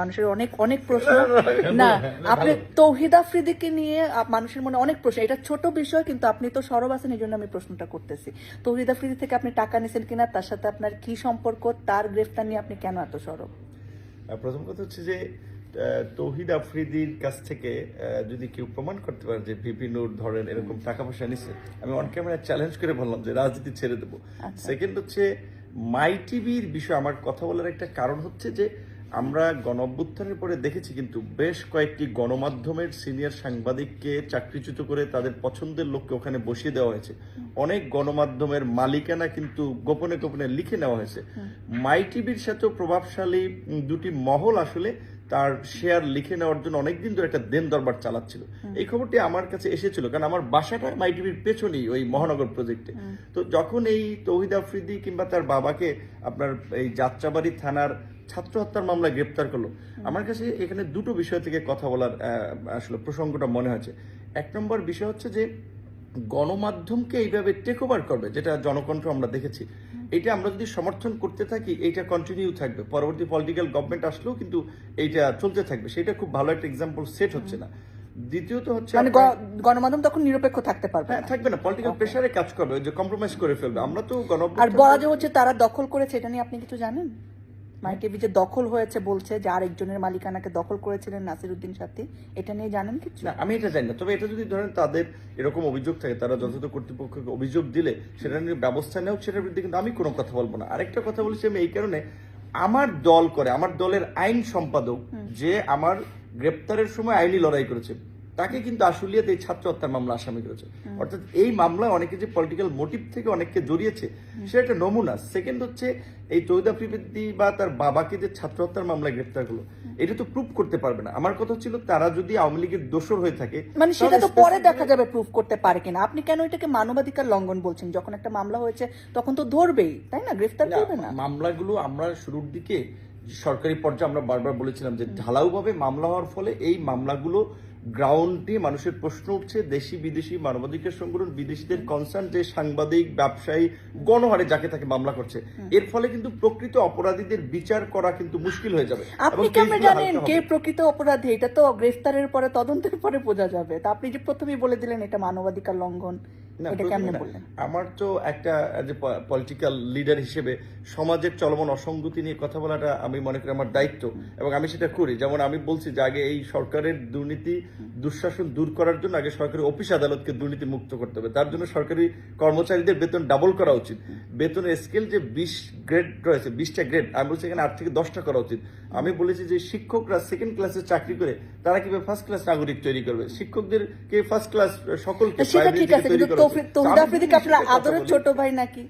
মানুষের অনেক অনেক প্রশ্ন। না আপনি তৌহিদ আফ্রিদিকে নিয়ে মানুষের মনে অনেক প্রশ্ন। এটা ছোট বিষয় কিন্তু আপনি তো সরব আছেন এই জন্য আমি প্রশ্নটা করতেছি। তৌহিদ আফ্রিদি থেকে আপনি টাকা নিছেন কিনা তার সাথে আপনার কি সম্পর্ক তার গ্রেফতার নিয়ে আপনি কেন এত সরব? প্রথম কথা হচ্ছে যে তৌহিদ আফ্রিদির কাছ থেকে যদি কেউ প্রমাণ করতে পারে যে বিপি নূর ধরেন এরকম টাকা পয়সা নিছে আমি অন ক্যামেরা চ্যালেঞ্জ করে বললাম যে রাজনীতি ছেড়ে দেবো। আচ্ছা। সেকেন্ড হচ্ছে মাই টিভির বিষয়ে আমার কথা বলার একটা কারণ হচ্ছে যে আমরা গণ অভ্যুত্থানের পরে দেখেছি কিন্তু বেশ কয়েকটি গণমাধ্যমের সিনিয়র সাংবাদিককে চাকরিচ্যুত করে তাদের পছন্দের লোককে ওখানে বসিয়ে দেওয়া হয়েছে। অনেক গণমাধ্যমের মালিকানা কিন্তু গোপনে গোপনে লিখে নেওয়া হয়েছে। মাই টিভির সাথেও প্রভাবশালী দুটি মহল আসলে তার শেয়ার লিখে নেওয়ার জন্য অনেকদিন ধরে একটা দেন দরবার চালাচ্ছিল। এই খবরটি আমার কাছে এসেছিল কারণ আমার বাসাটা মাই টিভির পেছনেই ওই মহানগর প্রজেক্টে তো যখন এই তৌহিদ আফ্রিদি কিংবা তার বাবাকে আপনার এই যাত্রাবাড়ি থানার ছাত্র হত্যার মামলায় গ্রেপ্তার করল আমার কাছে এখানে দুটো বিষয় থেকে কথা বলার আসলে প্রসঙ্গটা মনে হয়েছে। এক নম্বর বিষয় হচ্ছে যে গণমাধ্যমকে এইভাবে টেক ওভার করবে যেটা জনকণ্ঠ আমরা দেখেছি এটা আমরা যদি সমর্থন করতে থাকি এইটা কন্টিনিউ থাকবে। পরবর্তী পলিটিক্যাল গভর্নমেন্ট আসলেও কিন্তু এইটা চলতে থাকবে। সেটা খুব ভালো একটা এক্সাম্পল সেট হচ্ছে না। দ্বিতীয়ত হচ্ছে মানে গণমাধ্যম তখন নিরপেক্ষ থাকতে পারবে হ্যাঁ থাকবে না। পলিটিক্যাল প্রেসারে কাজ করবে যে কম্প্রোমাইজ করে ফেলবে। আমরা তো গণ আর বলা যে হচ্ছে তারা দখল করেছে এটা নিয়ে আপনি কিছু জানেন? মাই টিভি যে দখল হয়েছে বলছে যে আরেকজনের মালিকানাকে দখল করেছিলেন নাসির উদ্দিন সাথী এটা নিয়ে জানেন কিছু? না আমি এটা জানি না। তবে এটা যদি ধরেন তাদের এরকম অভিযোগ থাকে তারা যথাযথ কর্তৃপক্ষকে অভিযোগ দিলে সেটা নিয়ে ব্যবস্থা নেওয়া সেটার বিরুদ্ধে কিন্তু আমি কোনো কথা বলব না। আরেকটা কথা বলেছি আমি এই কারণে আমার দল করে আমার দলের আইন সম্পাদক যে আমার গ্রেপ্তারের সময় আইনি লড়াই করেছে তাকে কিন্তু আশুলিয়াতে এই ছাত্র হত্যার মামলা আসামি করেছে। অর্থাৎ এই মামলায় অনেকে যে পলিটিক্যাল মোটিভ থেকে অনেককে জড়িয়েছে সেটা একটা নমুনা। সেকেন্ড হচ্ছে এই তৈদা প্রিবৃত্তি বা তার বাবাকে যে ছাত্র হত্যার মামলায় গ্রেপ্তার করল এটা তো প্রুভ করতে পারবে না। আমার কথা ছিল তারা যদি আওয়ামী লীগের দোষর হয়ে থাকে মানে সেটা তো পরে দেখা যাবে প্রুফ করতে পারে কিনা। আপনি কেন এটাকে মানবাধিকার লঙ্ঘন বলছেন? যখন একটা মামলা হয়েছে তখন তো ধরবেই তাই না? গ্রেফতার করবে না। মামলাগুলো আমরা শুরুর দিকে সরকারি পর্যায়ে আমরা বারবার বলেছিলাম যে ঢালাওভাবে মামলা হওয়ার ফলে এই মামলাগুলো গ্রাউন্ডে মানুষের প্রশ্ন উঠছে। দেশি বিদেশি মানবাধিকার সংগঠন বিদেশিদের কনসার্ন যে সাংবাদিক ব্যবসায়ী গণহারে যাকে তাকে মামলা করছে। এর ফলে কিন্তু প্রকৃত অপরাধীদের বিচার করা কিন্তু মুশকিল হয়ে যাবে। আপনি কেমন জানেন কে প্রকৃত অপরাধী? এটা তো গ্রেফতারের পরে তদন্তের পরে বোঝা যাবে। তা আপনি যে প্রথমেই বলে দিলেন এটা মানবাধিকার লঙ্ঘন। আমার তো একটা যে পলিটিক্যাল লিডার হিসেবে সমাজের চলমান অসঙ্গতি নিয়ে কথা বলাটা আমি মনে করি আমার দায়িত্ব এবং আমি সেটা করি। যেমন আমি বলছি যে আগে এই সরকারের দুর্নীতি দুঃশাসন দূর করার জন্য আগে সরকারি অফিস আদালতকে দুর্নীতি মুক্ত করতে হবে। তার জন্য সরকারি কর্মচারীদের বেতন ডাবল করা উচিত। বেতনের স্কেল যে বিশ গ্রেড রয়েছে বিশটা গ্রেড আমি বলছি এখানে আট থেকে দশটা করা উচিত। আমি বলেছি যে শিক্ষকরা সেকেন্ড ক্লাসে চাকরি করে তারা কীভাবে ফার্স্ট ক্লাস নাগরিক তৈরি করবে? শিক্ষকদেরকে ফার্স্ট ক্লাস সকলকে সেটা ঠিক আছে কিন্তু করা উচিত। তৌফি- তো তৌহিদ আফ্রিদিকে আপনার আদরের ছোট ভাই নাকি?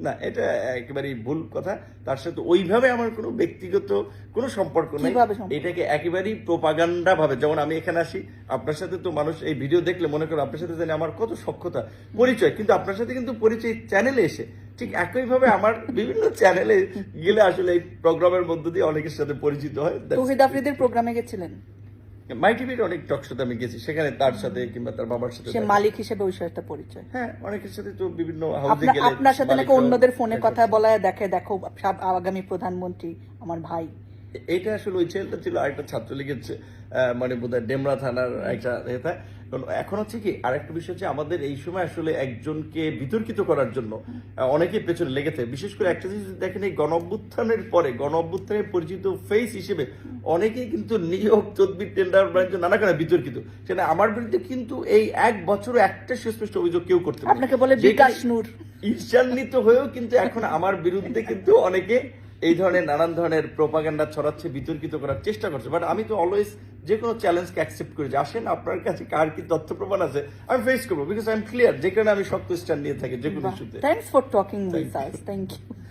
না এটা একেবারেই ভুল কথা। তার সাথে ওইভাবে আমার কোনো ব্যক্তিগত কোনো সম্পর্ক নেই। এটাকে একেবারেই প্রোপাগান্ডা ভাবে যেমন আমি এখানে আসি আপনার সাথে তো মানুষ এই ভিডিও দেখলে মনে করে আপনার সাথে জানি আমার কত সক্ষতা পরিচয়। কিন্তু আপনার সাথে কিন্তু পরিচয় চ্যানেলে এসে ঠিক একইভাবে আমার বিভিন্ন চ্যানেলে গেলে আসলে এই প্রোগ্রামের মধ্য দিয়ে অনেকের সাথে পরিচিত হয়। তৌহিদ আফ্রিদির প্রোগ্রামে গেছিলেন? মাই টিভির অনেক টক শোতে আমি গেছি। সেখানে তার সাথে কিংবা তার বাবার সাথে সে মালিক হিসেবে ওই সাথে পরিচয়। হ্যাঁ অনেকের সাথে তো বিভিন্ন হাউসে আপনার গেলে আপনার সাথে নাকি অন্যদের ফোনে কথা বলায় দেখে দেখো সব আগামী প্রধানমন্ত্রী আমার ভাই। এইটা আসলে ওই ছেলেটা ছিল আরেকটা ছাত্রলীগের মানে বোধহয় ডেমরা থানার একটা নেতা। এখন হচ্ছে কি আরেকটা বিষয় হচ্ছে আমাদের এই সময় আসলে একজনকে বিতর্কিত করার জন্য আহ, অনেকেই পেছনে লেগেছে। বিশেষ করে একটা জিনিস দেখেন এই গণ পরে গণ পরিচিত ফেস হিসেবে অনেকেই কিন্তু নিয়োগ তদবির টেন্ডার বাণিজ্য নানা কারণে বিতর্কিত। সেটা আমার বিরুদ্ধে কিন্তু এই এক বছরও একটা সুস্পষ্ট অভিযোগ কেউ করতে পারে আপনাকে বলে বিকাশ নূর। ঈর্ষান্বিত হয়েও কিন্তু এখন আমার বিরুদ্ধে কিন্তু অনেকে এই ধরনের নানান ধরনের প্রোপাগান্ডা ছড়াচ্ছে বিতর্কিত করার চেষ্টা করছে। বাট আমি তো অলওয়েজ যে কোনো চ্যালেঞ্জকে অ্যাকসেপ্ট করি যে আসেন আপনার কাছে কার কি তথ্য প্রমাণ আছে আমি ফেস করব। বিকজ আই এম ক্লিয়ার যে কারণে আমি শক্ত স্ট্যান্ড নিয়ে থাকি যে কোনো ইস্যুতে। Thanks for talking with us thank you